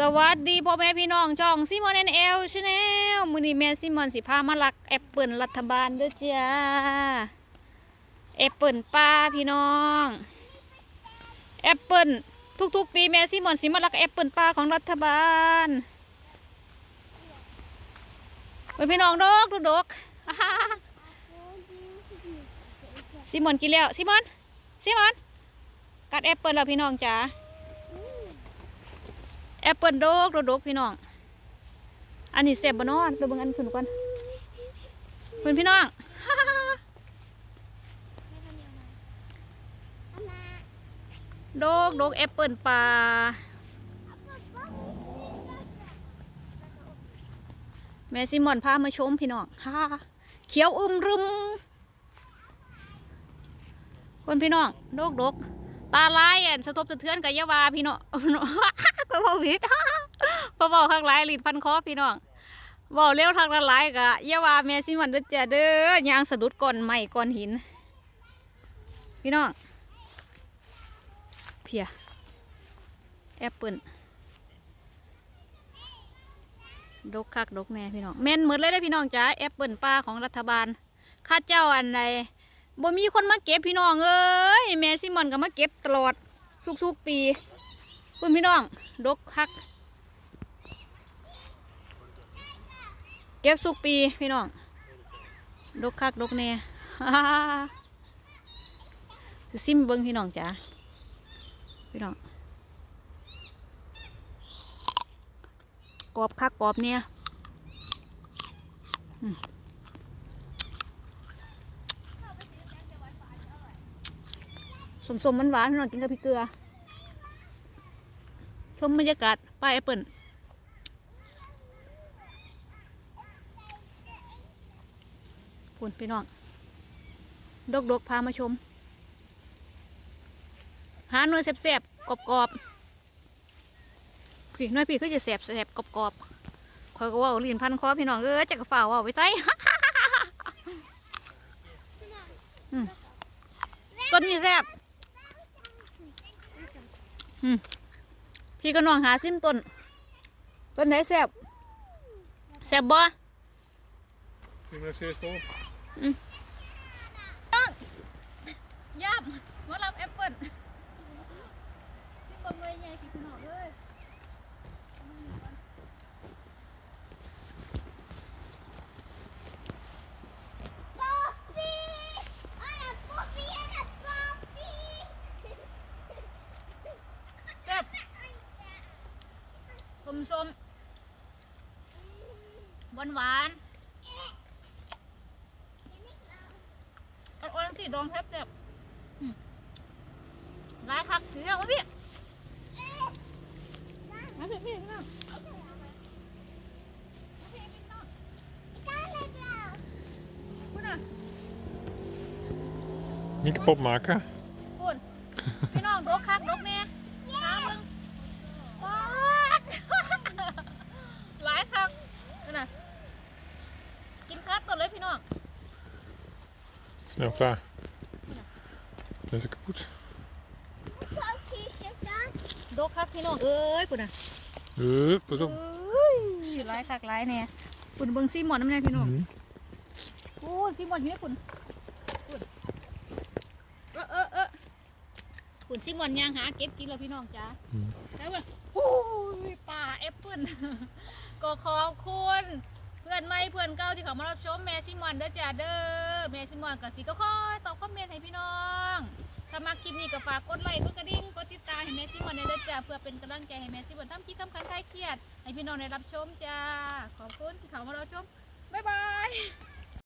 สวัสดีพ่อแม่พี่น้องช่องซิมอนแอนเอลชาแนลมือนี้แม่ซิมอนสิพามาลักแอปเปิลรัฐบาลเด้อจ้าแอปเปิลป้าพี่น้องแอปเปิลทุกๆ ปีแม่ซิมอนสิมาลักแอปเปิลป้าของรัฐบาลเป็นพี่น้องดอกดกๆอ่าฮ่าซิมอนกินแล้วซิมอนซิมอนกัดแอปเปิลแล้วพี่น้องจ๋า แอปเปิลโดกโดกพี่น้อง อันนี้เสียบบนอนไปเบิ่งอันขึ้นก่อนเพื่อนพี่น้องโดกโดกแอปเปิลปลาแม่ซิมอนพามาชมพี่น้องฮ่าเขียวอึมรึมเพื่อนพี่น้องโดกโดกตาลายอะสะทบสะเทือนกับยาวาพี่น้อง ก็บ่ผิดพอบอกข้างหลายลิ้นพันคอพี่น้องบอกเร็วทางละหลายกะอย่าว่าแม่สิมันเด้อจ้ะเด้อยางสะดุดก้อนไม้ก้อนหิน พี่น้องเพียแอปเปิลดกคักดกแม่พี่น้องแม่นหมดเลยได้พี่น้องจ้าแอปเปิลป่าของรัฐบาลข้าเจ้าอันใดบ่มีคนมาเก็บพี่น้องเอ้ยแม่ซิมอนก็มาเก็บตลอดทุกๆปี คุณพี่น้อง ดกคัก เก็บสุกปีพี่น้อง ดกคัก ดกแน่คือซิมเบิ้งพี่น้องจ้าพี่น้อง กรอบคักกรอบเนี่ยอืมสมๆมันหวานพี่น้องกินกับพริกเกลือ มบรรยากาศป้ายแอปเปิลพูนพี่น้อง ดกดกพามาชม หาหน่วยแสบๆกรอบๆพี่หน่วยพี่ก็จะแสบแสบกรอบๆคอยก็ว่าลีนพันคอพี่น้องเออจะกระฝ่าว่าไปใส่อืมต้นนี้แสบอืม พี่ก็น้องหาซิมต้นต้นไหนแซ่บแซ่บบ่ Vill du se stå? ย่ามมารับแอปเปิ้ลคนเลยใหญ่สิพี่น้องเอ้ยแซ่บส มสมหวานหวานๆอ่อนๆสิดองแซ่บแซ่บอืมหลายคักสีเหลืองวะพี่มาพี่พี่พี่น้องพูดน่ะ Inte popmacka. พูดพี่น้องดกคักดกแน่หาเบิ่งว้าด หลายคักนั่นน่ะกินคักตัวเลยพี่น้อง Snabbt där. Den är så kaputt. ดกคักพี่น้องเอ้ยปุ่นอะ Uh, på เอ้ så. ยหลายคักหลายแน่ปุ่นเบิ่งซีหมอนน้ำแน่พี่น้อง Mm. โอ้ยซีหมอนอยู่ในปุ่นปุ่นเออเออเออปุ่นซีหมอนยางหาเก็บกินแล้วพี่น้องจ้า Mm. แล้วว่าโอ้ยป่าแอปเปิ้ลก็ขอบคุณ เพื่อนใหม่เพื่อนเก่าที่เขามารับชมแม่ซิมอนเด้อจ้าเด้อแม่ซิมอนกับสีก็คอยตอบคอมเมนต์ให้พี่น้องถ้ามาคลิปนี้ก็ฝากกดไลค์กดกระดิ่งกดติดตามให้แม่ซิมอนในเด้อจ้าเพื่อเป็นกำลังใจให้แม่ซิมอนทำคลิปทำคันคลายเครียดให้พี่น้องได้รับชมจ้าขอบคุณที่เขามารับชมบ๊ายบาย